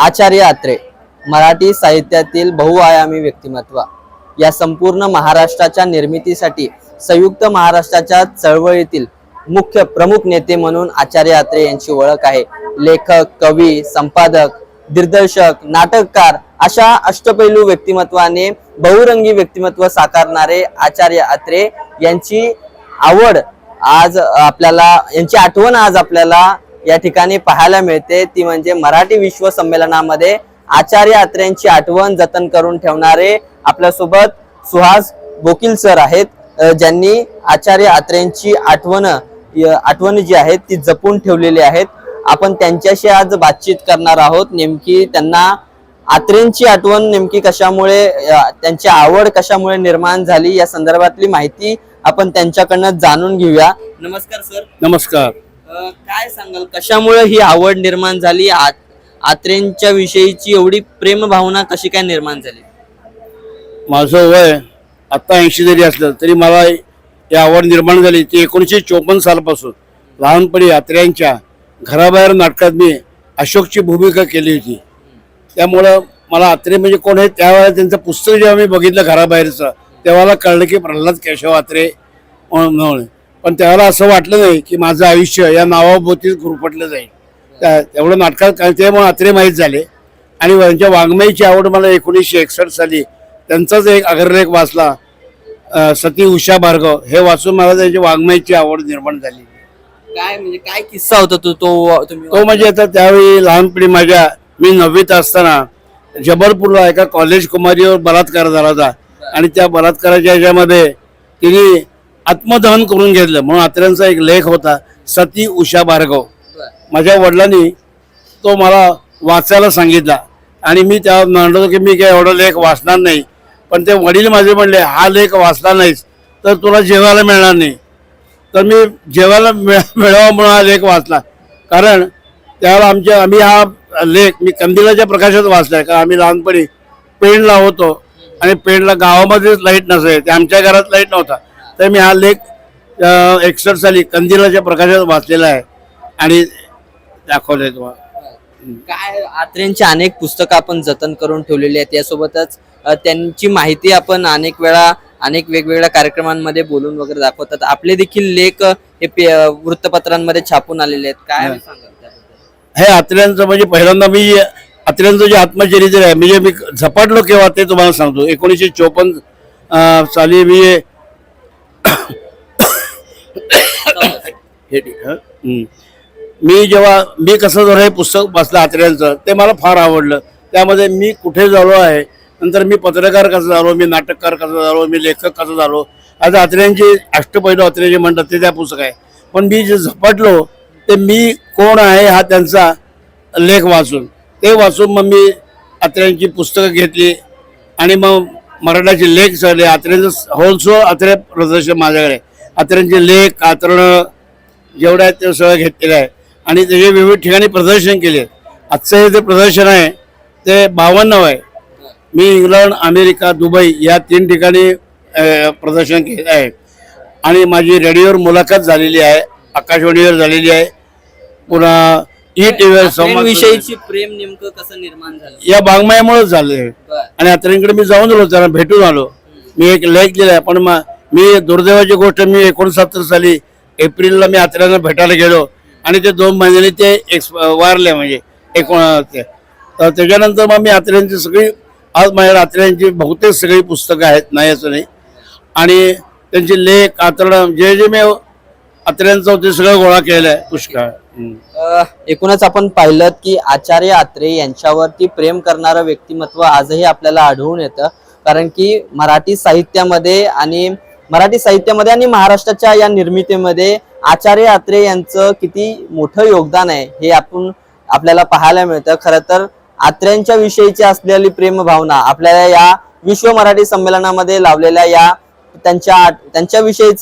आचार्य आत्रे मराठी साहित्यातील बहुआयामी व्यक्तिमत्व. या संपूर्ण महाराष्ट्राच्या निर्मितीसाठी संयुक्त महाराष्ट्राच्या चळवळीतील मुख्य प्रमुख नेते म्हणून आचार्य आत्रे यांची ओळख आहे. लेखक कवी संपादक दिग्दर्शक नाटककार अशा अष्टपैलू व्यक्तिमत्वाने बहुरंगी व्यक्तिमत्व साकारणारे आचार्य आत्रे यांची आवड आज आपल्याला यांची आठवण आज आपल्याला या ठिकाणी पाहायला मिळते. ती म्हणजे मराठी विश्व संमेलनामध्ये आचार्य आत्र्यांची आठवण जतन करून ठेवणारे आपल्यासोबत सुहास बोकील सर आहेत. ज्यांनी आचार्य आत्र्यांची आठवण आठवण जी आहेत ती जपून ठेवलेली आहेत. आपण त्यांच्याशी आज बातचीत करणार आहोत. नेमकी त्यांना आत्रेंची आठवण नेमकी कशामुळे त्यांची आवड कशामुळे निर्माण झाली या संदर्भातली माहिती आपण त्यांच्याकडनं जाणून घेऊया. नमस्कार सर. नमस्कार. काय सांगाल? कशामुळे ही आवड निर्माण झाली? आत आत्रेंच्या विषयीची एवढी प्रेम भावना कशी काय निर्माण झाली? माझं वय आत्ता ऐंशी जरी असलं तरी मला ही आवड निर्माण झाली. ती एकोणीसशे चोपन्न सालपासून लहानपणी आत्र्यांच्या घराबाहेर नाटकात मी अशोकची भूमिका केली होती. त्यामुळं मला आत्रे म्हणजे कोण आहे? त्यावेळेला त्यांचं पुस्तक जेव्हा मी बघितलं घराबाहेरचं तेव्हा मला कळलं की प्रल्हाद केशव आत्रे म्हणून. पण त्यावेळेला असं वाटलं नाही की माझं आयुष्य या नावाभोवतीच गुरफटलं जाईल. त्या तेवढं नाटकात काय ते मग आत्रे माहीत झाले. आणि त्यांच्या वाङ्मयाची आवड मला एकोणीसशे एकसष्ट साली त्यांचाच एक अग्रलेख वाचला सती उषा भार्गव. हे वाचून मला त्यांची वाङ्मयाची आवड निर्माण झाली. काय म्हणजे काय किस्सा होता तो तो तो म्हणजे आता त्यावेळी लहानपणी माझ्या मी नववीत असताना जबलपूरला एका कॉलेज कुमारीवर बलात्कार झाला होता. आणि त्या बलात्काराच्या ह्याच्यामध्ये तिने आत्मदहन करून घेतलं. म्हणून आत्र्यांचा एक लेख होता सती उषा भार्गव. माझ्या वडिलांनी तो मला वाचायला सांगितला. आणि मी त्या म्हणलो की मी काय एवढा लेख वाचणार नाही. पण ते वडील माझे म्हणले हा लेख वाचला नाहीस तर तुला जेवायला मिळणार नाही. तर मी जेवायला मिळावा म्हणून हा लेख वाचला. कारण त्यावेळेला आमच्या आम्ही हा लेख मी कंदिलाच्या प्रकाशात वाचलाय. कारण आम्ही लहानपणी पेंडला होतो. आणि पेंडला गावामध्येच लाइट नसेल ते आमच्या घरात लाइट नव्हता. तर मी हा लेख एकसष्ट साली कंदिलाच्या प्रकाशात वाचलेला आहे आणि दाखवलंय तुम्हाला. काय आत्रेंची अनेक पुस्तकं आपण जतन करून ठेवलेली आहेत यासोबतच त्यांची माहिती आपण अनेक वेळा अनेक वेगवेगळ्या कार्यक्रमांमध्ये बोलून वगैरे दाखवतात. आपले देखील लेख हे वृत्तपत्रांमध्ये छापून आलेले आहेत. काय? हे. आत्र्यांचं म्हणजे पहिल्यांदा मी आत्र्यांचं जे आत्मचरित्र आहे म्हणजे मी झपाटलो केव्हा ते तुम्हाला सांगतो. एकोणीसशे चोपन्न साली मी हे मी जेव्हा मी कसं जर हे पुस्तक वाचलं आत्र्यांचं ते मला फार आवडलं. त्यामध्ये मी कुठे झालो आहे नंतर मी पत्रकार कसं झालो मी नाटककार कसं झालो मी लेखक कसं झालो आता आत्र्यांचे अष्टपैलू आत्रे जे म्हणतात ते त्या पुस्तक आहे. पण मी जे झपाटलो ते मी कोण आहे हा त्यांचा लेख वाचून. ते वाचून मग मी आत्र्यांची पुस्तकं घेतली आणि मग मराठाचे लेख झाले. आत्र्यांचं होलसो आत्रे प्रदर्शन माझ्याकडे आत्र्यांचे लेख आतरणं जेवढं आहे ते सगळं घेतलेलं आहे. आणि त्याचे विविध ठिकाणी प्रदर्शन केले आजचं हे जे प्रदर्शन आहे ते बावन्न आहे. मी इंग्लंड अमेरिका दुबई या तीन ठिकाणी प्रदर्शन केलं आहे. आणि माझी रेडिओवर मुलाखत झालेली आहे आकाशवाणीवर झालेली आहे. पुन्हा ई टी व्हीवर संवाद विषयीची प्रेम नेमकं कसं निर्माण झालं? या बागमायामुळेच झाले. आणि आत्र्यांकडे मी जाऊन आलो त्यांना भेटून आलो. मी एक लेख दिलाय पण मग मी दुर्दैवाची गोष्ट मी एकोणसत्तर साली एप्रिलला मी आत्र्यांना भेटायला गेलो आणि ते दोन महिन्यांनी ते एक्स वारले म्हणजे एकोण ते. तर त्याच्यानंतर मग मी आत्र्यांची सगळी आज माझ्या रात्र्यांची बहुतेक सगळी पुस्तकं आहेत नाही असं नाही. आणि त्यांचे लेख आतरणं जे जे मी आत्र्यांचं होते सगळं गोळा केलं आहे पुष्कळ एकूणच आपण पाहिलं की आचार्य आत्रे यांच्यावरती प्रेम करणारं व्यक्तिमत्व आजही आपल्याला आढळून येतं. कारण की मराठी साहित्यामध्ये आणि मराठी साहित्यामध्ये आणि महाराष्ट्राच्या या निर्मितीमध्ये आचार्य आत्रे यांचं किती मोठं योगदान आहे हे आपण आपल्याला पाहायला मिळतं. खरं तर आत्र्यांच्या विषयीची असलेली प्रेमभावना आपल्याला या विश्व मराठी संमेलनामध्ये लावलेल्या या त्यांच्या आठ-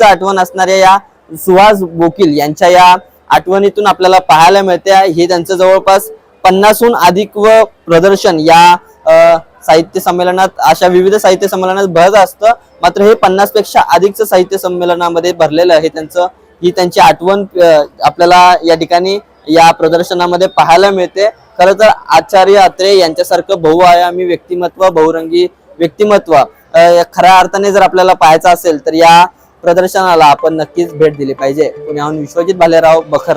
आठवण असणाऱ्या या सुहास बोकील यांच्या या आठवणीतून आपल्याला पाहायला मिळते. हे त्यांचं जवळपास पन्नासहून अधिक व प्रदर्शन या साहित्य संमेलनात अशा विविध साहित्य संमेलनात भरत असतं. मात्र हे पन्नासपेक्षा अधिकचं साहित्य संमेलनामध्ये भरलेलं आहे. त्यांचं ही त्यांची आठवण आपल्याला या ठिकाणी या प्रदर्शनामध्ये पाहायला मिळते. खरं तर आचार्य अत्रे यांच्यासारखं बहुआयामी व्यक्तिमत्व बहुरंगी व्यक्तिमत्व खऱ्या अर्थाने जर आपल्याला पाहायचं असेल तर या प्रदर्शनाला आपण नक्कीच भेट दिली पाहिजे. पुण्याहून विश्वजित भालेराव बखर